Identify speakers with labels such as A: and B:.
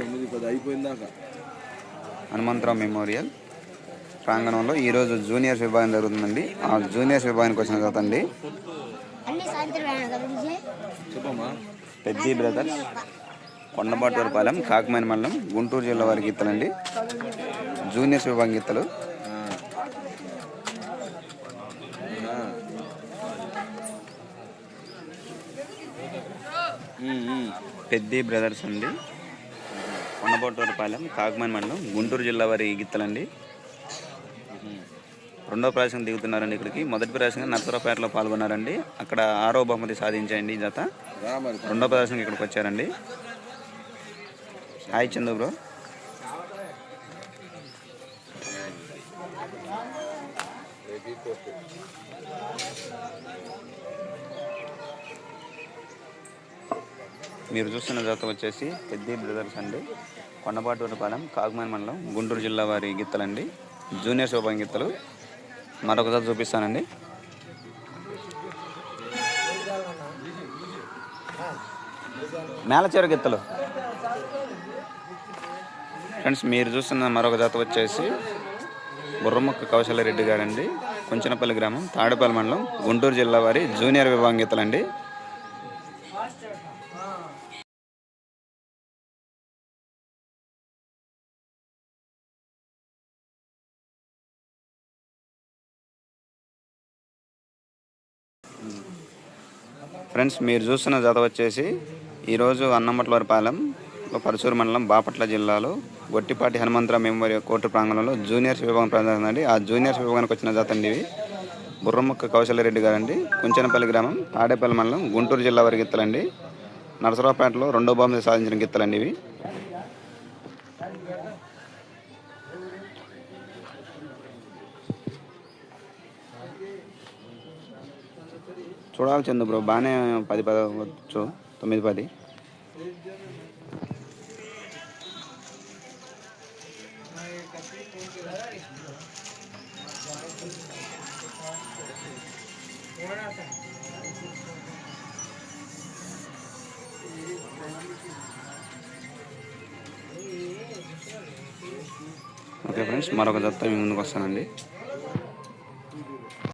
A: తొమ్మిది పది అయిపోయిందాక
B: హనుమంతరావు మెమోరియల్ ప్రాంగణంలో ఈరోజు జూనియర్స్ విభాగం జరుగుతుందండి. ఆ జూనియర్స్ విభాగానికి వచ్చిన జత అండి. పెద్ది బ్రదర్స్ కొండబాటూరుపాలెం కాకమైన మండలం గుంటూరు జిల్లా వారి గీతలండి. జూనియర్స్ విభాగం గీతలు. పెద్ది బ్రదర్స్ అండి. కొండబాటూరుపాలెం కాకమైన మండలం గుంటూరు జిల్లా వారి గిత్తలండి. రెండో ప్రవేశం దిగుతున్నారండి ఇక్కడికి. మొదటి ప్రవేశంగా నర్సరావుపేటలో పాల్గొన్నారండి. అక్కడ ఆరో బహుమతి సాధించండి జత. రెండో ప్రదేశంగా ఇక్కడికి వచ్చారండి. Hi Chandu bro. మీరు చూస్తున్న జాత వచ్చేసి పెద్ది బ్రదర్స్ అండి. కొండపాటూరుపాలెం కాగమాన్ మండలం గుంటూరు జిల్లా వారి గిత్తలండి. జూనియర్ శోభం గిత్తలు. మరొక జాత చూపిస్తానండి. మేలచేరు గిత్తలు. ఫ్రెండ్స్ మీరు చూస్తున్న మరొక జాత వచ్చేసి బుర్రముక్క కౌశల్యారెడ్డి గారండి. కుంచనపల్లి గ్రామం తాడేపల్లి మండలం గుంటూరు జిల్లా వారి జూనియర్ విభాగం ఫ్రెండ్స్ మీరు చూస్తున్న జత వచ్చేసి ఈరోజు అన్నమట్లవారిపాలెం పరచూరు మండలం బాపట్ల జిల్లాలో గొట్టిపాటి హనుమంతరావు మెమోరియల్ కోర్టు ప్రాంగణంలో జూనియర్స్ విభాగం ప్రారంభించిందండి ఆ జూనియర్స్ విభాగానికి వచ్చిన జత అండి ఇవి. బుర్రముక్క కౌశల్యారెడ్డి గారండి. కుంచనపల్లి గ్రామం తాడేపల్లి మండలం గుంటూరు జిల్లా వారి గిత్తలండి. నరసరావుపేటలో రెండో బహుమతి సాధించిన గిత్తలండి ఇవి. చూడాలి చందు బ్రో బాగానే పది పది వచ్చు తొమ్మిది పది. ఓకే ఫ్రెండ్స్ మరొక జత్త మీ ముందుకు వస్తానండి.